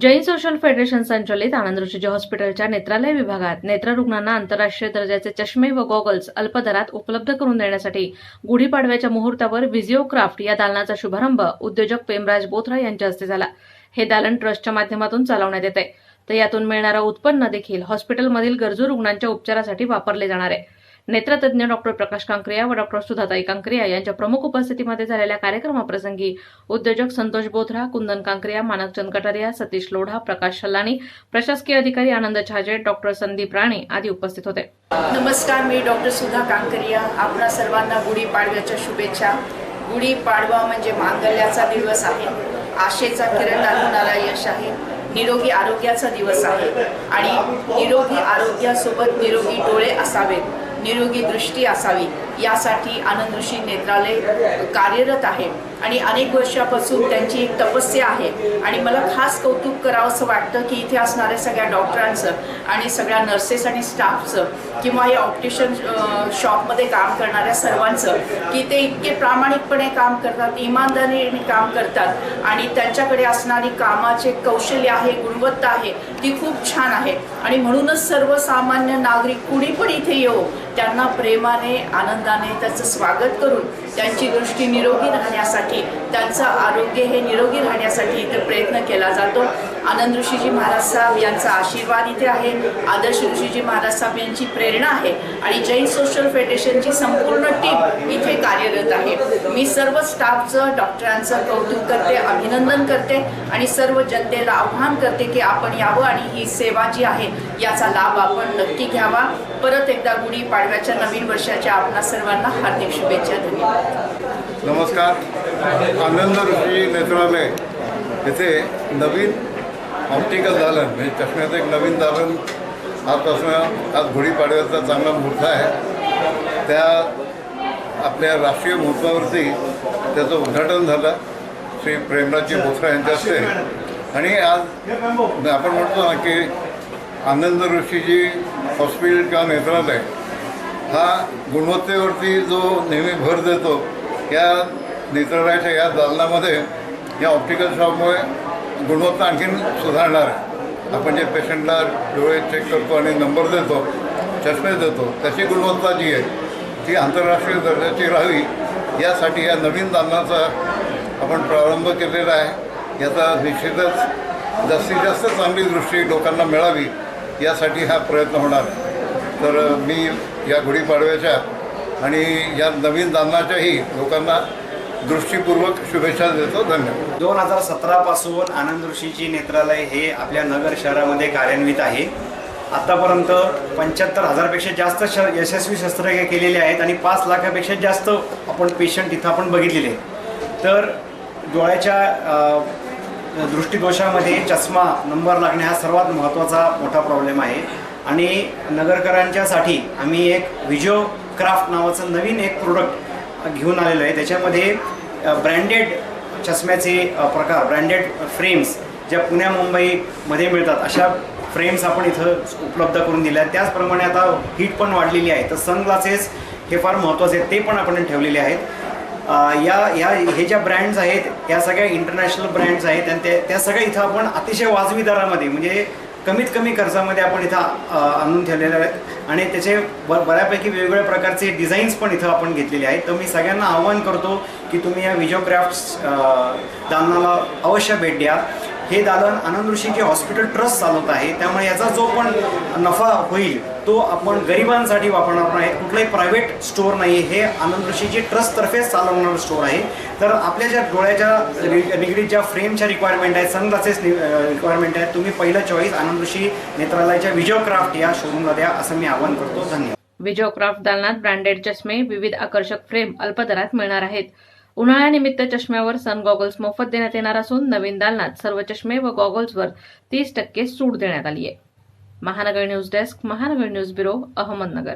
Jain social federation संचलित आनंद ऋषीजी हॉस्पिटलच्या नेत्रालय विभागात नेत्ररुग्णांना आंतरराष्ट्रीय दर्जाचे चष्मे व गॉगल्स अल्प दरात उपलब्ध करून देण्यासाठी गुढीपाडव्याच्या मुहूर्तावर व्हिजिओक्राफ्ट या दालनाचा शुभारंभ उद्योजक पेमराज बोथरा यांच्या हस्ते झाला. हे दालन ट्रस्टच्या माध्यमातून चालवण्यात येते. तर यातून मिळणारं उत्पन्न देखील हॉस्पिटलमधील गरजू रुग्णांच्या उपचारासाठी वापरले जाणार आहे. नेत्रतज्ञ डॉक्टर प्रकाश कांक्रिया व डॉक्टर सुधाताई कांक्रिया यांच्या प्रमुख उपस्थितीमध्ये झालेल्या कार्यक्रमाप्रसंगी उद्योजक संतोष बोथरा कुंदन कांक्रिया मानकचंद कटारिया सतीश लोढा प्रकाश शल्लानी प्रशासकीय अधिकारी आनंद छाजे डॉक्टर संदीप राणे आदी उपस्थित होते. नमस्कार मी डॉक्टर सुधा कांकरिया. आपणा सर्वांना गुढीपाडव्याच्या शुभेच्छा. गुढीपाडवा म्हणजे मांगल्याचा दिवस आहे. आशेचा किरण लागणारा यश आहे. निरोगी आरोग्याचा दिवस आहे. आणि निरोगी आरोग्यासोबत निरोगी डोळे असावेत. निरोगी दृष्टी असावी यासाठी आनंद ऋषी नेत्रालय कार्यरत आहे. आणि अनेक वर्षापासून त्यांची एक तपस्या आहे. आणि मला खास कौतुक करावं असं वाटतं की इथे असणाऱ्या सगळ्या डॉक्टरांचं आणि सगळ्या नर्सेस आणि स्टाफचं किंवा या ऑप्टिशन शॉपमध्ये काम करणाऱ्या सर्वांचं की ते इतके प्रामाणिकपणे काम करतात इमानदारीने काम करतात आणि त्यांच्याकडे असणारी कामाचे कौशल्य आहे गुणवत्ता आहे ती खूप छान आहे. आणि म्हणूनच सर्वसामान्य नागरिक कुणी पण इथे येऊ त्यांना प्रेमाने आनंदाने त्याचं स्वागत करून त्यांची दृष्टी निरोगी राहण्यासाठी त्यांचं आरोग्य हे निरोगी राहण्यासाठी इथे प्रयत्न केला जातो. आनंद ऋषीजी महाराज साहेब यांचा आशीर्वाद इथे आहे. आदर्श ऋषीजी महाराज साहेब यांची प्रेरणा आहे. आणि जैन सोशल फेडरेशनची संपूर्ण टीम इथे कार्यरत आहे. मी सर्व स्टाफचं डॉक्टरांचं कौतुक करते अभिनंदन करते आणि सर्व जनतेला आव्हान करते की आपण यावं आणि ही सेवा जी आहे याचा लाभ आपण नक्की घ्यावा. परत एकदा गुढी पाडव्याच्या नवीन वर्षाच्या आपणा सर्वांना हार्दिक शुभेच्छा धन्यवाद नमस्कार. आनंद ऋषी नेत्रालय. येथे नवीन ऑप्टिकल दालन म्हणजे चष्म्याचं एक नवीन दालन आजपासून आज गुढीपाडव्याचा चांगला मुहूर्त आहे. त्या आपल्या राष्ट्रीय मुहूर्तावरती त्याचं उद्घाटन झालं. श्री प्रेमराजजी भोसरा यांच्या हस्ते. आणि आज आपण म्हणतो ना की आनंद ऋषीजी हॉस्पिटल किंवा नेत्रालय हा गुणवत्तेवरती जो नेहमी भर देतो या नेत्रालयाच्या या दालनामध्ये या ऑप्टिकल शॉपमुळे गुणवत्ता आणखीन सुधारणार. आहे आपण जे पेशंटला डोळे चेक करतो आणि नंबर देतो चष्मे देतो त्याची गुणवत्ता जी आहे ती आंतरराष्ट्रीय दर्जाची राहावी यासाठी या नवीन दालनाचा आपण प्रारंभ केलेला आहे. याचा निश्चितच जास्तीत जास्त चांगली दृष्टी लोकांना मिळावी यासाठी हा प्रयत्न होणार. तर मी या गुढीपाडव्याच्या आणि या नवीन दालनाच्याही लोकांना दृष्टीपूर्वक शुभेच्छा देतो. धन्यवाद. दोन हजार सतरापासून आनंद ऋषीची नेत्रालय हे आपल्या नगर शहरामध्ये कार्यान्वित आहे. आत्तापर्यंत पंच्याहत्तर हजारपेक्षा जास्त श यशस्वी शस्त्रक्रिया केलेली आहेत आणि पाच लाखापेक्षा जास्त आपण पेशंट इथं आपण बघितलेले आहेत. तर डोळ्याच्या दृष्टिदोषामध्ये दृष्टीदोषामध्ये चष्मा नंबर लागणे हा सर्वात महत्त्वाचा मोठा प्रॉब्लेम आहे. आणि नगरकरांच्यासाठी आम्ही एक व्हिजिओ क्राफ्ट नावाचं नवीन एक प्रोडक्ट घेऊन आलेलं आहे. त्याच्यामध्ये ब्रँडेड चष्म्याचे प्रकार ब्रँडेड फ्रेम्स ज्या पुण्या मुंबईमध्ये मिळतात अशा फ्रेम्स आपण इथं उपलब्ध करून दिल्या. आहेत त्याचप्रमाणे आता हीट पण वाढलेली आहे. तर सनग्लासेस हे फार महत्त्वाचे आहेत ते पण आपण ठेवलेले आहेत. या या हे ज्या ब्रँड्स आहेत या सगळ्या इंटरनॅशनल ब्रँड्स आहेत आणि त्या त्या सगळ्या इथं आपण अतिशय वाजवी दरामध्ये म्हणजे कमीत कमी खर्चामध्ये आपण इथं आणून ठेवलेले आहेत आणि त्याचे ब बऱ्यापैकी वेगवेगळ्या प्रकारचे डिझाईन्स पण इथं आपण घेतलेले आहेत. तर मी सगळ्यांना आवाहन करतो की तुम्ही या विजो क्राफ्ट्स दालनाला अवश्य भेट द्या. हे दालन आनंद ऋषीचे हॉस्पिटल ट्रस्ट चालवत आहे त्यामुळे याचा जो पण नफा होईल तो आपण गरिबांसाठी वापरणार नाही. कुठलाही प्रायव्हेट स्टोअर नाही हे आनंद ऋषीची ट्रस्टतर्फेच चालवणारं स्टोअर आहे. तर आपल्या ज्या डोळ्याच्या निगडीत ज्या फ्रेमच्या रिक्वायरमेंट आहेत सनग्लासेस रिक्वायरमेंट आहेत तुम्ही पहिलं चॉईस आनंद ऋषी नेत्रालयाच्या विजय क्राफ्ट या शोरूमला द्या असं मी आवाहन करतो. धन्यवाद. विजोक्राफ्ट दालनात ब्रँडेड चष्मे विविध आकर्षक फ्रेम अल्प दरात मिळणार आहेत. उन्हाळ्यानिमित्त चष्म्यावर सन गॉगल्स मोफत देण्यात येणार असून नवीन दालनात सर्व चष्मे व गॉगल्सवर तीस टक्के सूट देण्यात आली आहे Mahanagar news desk Mahanagar news bureau Ahmednagar.